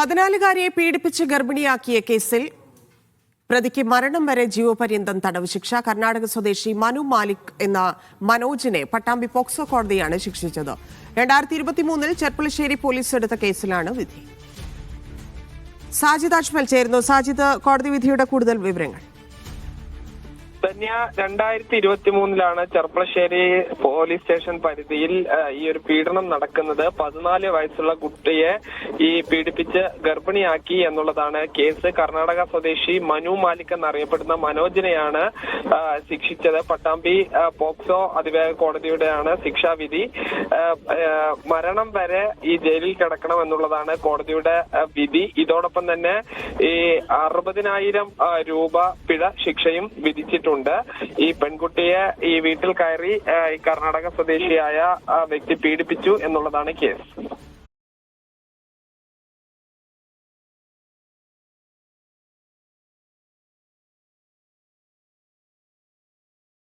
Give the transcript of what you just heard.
പതിനാലുകാരിയെ പീഡിപ്പിച്ച് ഗർഭിണിയാക്കിയ കേസിൽ പ്രതിക്ക് മരണം വരെ ജീവപര്യന്തം തടവ് ശിക്ഷ. കർണാടക സ്വദേശി മനു മാലിക് എന്ന മനോജിനെ പട്ടാമ്പി പോക്സോ കോടതിയാണ് ശിക്ഷിച്ചത്. രണ്ടായിരത്തി ഇരുപത്തിമൂന്നിൽ ചെർപ്പുളശ്ശേരി പോലീസ് എടുത്ത കേസിലാണ് വിധി. സാജിദ് അജ്മൽ ചേരുന്നു. സാജിദ് കോടതി വിധിയുടെ കൂടുതൽ വിവരങ്ങൾ. ധന്യ രണ്ടായിരത്തി ഇരുപത്തി മൂന്നിലാണ് ചെർപ്പളശ്ശേരി പോലീസ് സ്റ്റേഷൻ പരിധിയിൽ ഈ ഒരു പീഡനം നടക്കുന്നത്. പതിനാല് വയസ്സുള്ള കുട്ടിയെ ഈ പീഡിപ്പിച്ച് ഗർഭിണിയാക്കി എന്നുള്ളതാണ് കേസ്. കർണാടക സ്വദേശി മനു മാലിക് എന്നറിയപ്പെടുന്ന മനോജിനെയാണ് ശിക്ഷിച്ചത്. പട്ടാമ്പി പോക്സോ അതിവേഗ കോടതിയുടെയാണ് ശിക്ഷാവിധി. മരണം വരെ ഈ ജയിലിൽ കിടക്കണം എന്നുള്ളതാണ് കോടതിയുടെ വിധി. ഇതോടൊപ്പം തന്നെ ഈ അറുപതിനായിരം രൂപ പിഴ ശിക്ഷയും വിധിച്ചിട്ടുണ്ട്. ഈ പെൺകുട്ടിയെ ഈ വീട്ടിൽ കയറി ഈ കർണാടക സ്വദേശിയായ വ്യക്തി പീഡിപ്പിച്ചു എന്നുള്ളതാണ് കേസ്.